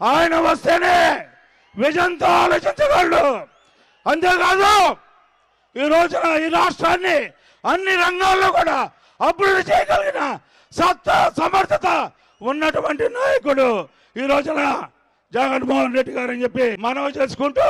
ఆయన వస్తేనే విజయంతో ఆలోచించగలడు. అంతేకాదు ఈ రోజున ఈ రాష్ట్రాన్ని అన్ని రంగాల్లో కూడా అభివృద్ధి చేయగలిగిన సత్తా సమర్థత ఉన్నటువంటి నాయకుడు ఈ రోజున జగన్మోహన్ రెడ్డి గారు అని చెప్పి మనవి చేసుకుంటూ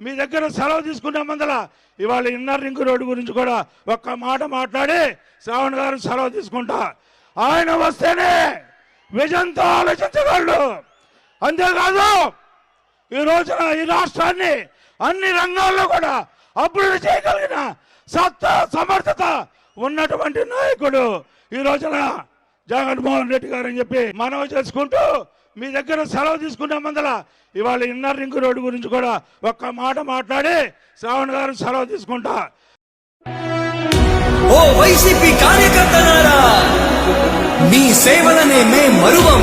మీ దగ్గర సెలవు తీసుకునే మందల ఇవాళ ఇన్నర్ రింగ్ రోడ్డు గురించి కూడా ఒక్క మాట మాట్లాడి శ్రావణ్ గారు సెలవు తీసుకుంటా. ఆయన వస్తేనే విజయంతో ఆలోచించగలడు. అంతేకాదు ఈ రోజున ఈ రాష్ట్రాన్ని అన్ని రంగాల్లో కూడా అభివృద్ధి చేయగలిగిన సత్తా సమర్థత ఉన్నటువంటి నాయకుడు ఈ రోజున జగన్మోహన్ రెడ్డి గారు అని చెప్పి మనవి చేసుకుంటూ మీ దగ్గర సెలవు తీసుకునే మందల ఇవాళ ఇన్నర్ రింగ్ రోడ్డు గురించి కూడా ఒక్క మాట మాట్లాడి శ్రావణ్ గారు సెలవు తీసుకుంటా. ఓ వైసీపీ కార్యకర్తలారా మీ సేవలనే మే మరువం.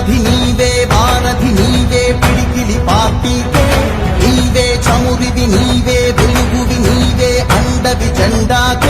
సారథి నీవే వారధి నీవే పిడికిలి పార్టీకే నీవే చమురివి నీవే వెలుగువి నీవే అండవి జెండాకే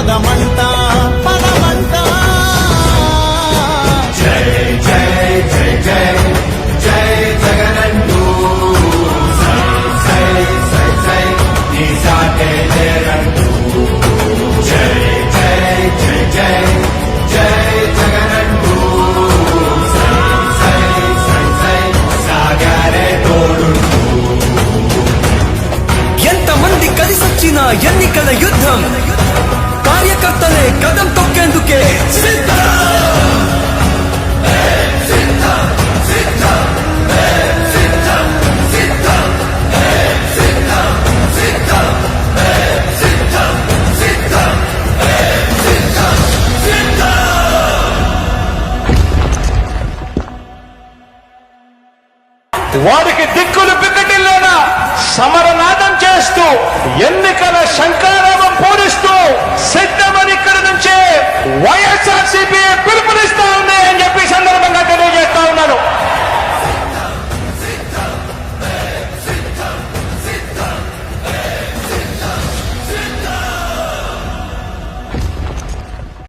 పదమంట పదమంట ఎంతమంది కలిసొచ్చిన ఎన్నికల యుద్ధం కార్యకర్తలే కదం తొక్కేందుకే వాడికి వారికి దిక్కులు పిక్కటిల్లేనా సమరనాదం చేస్తూ ఎన్నికల శంకారామం పూరిస్తూ శక్తి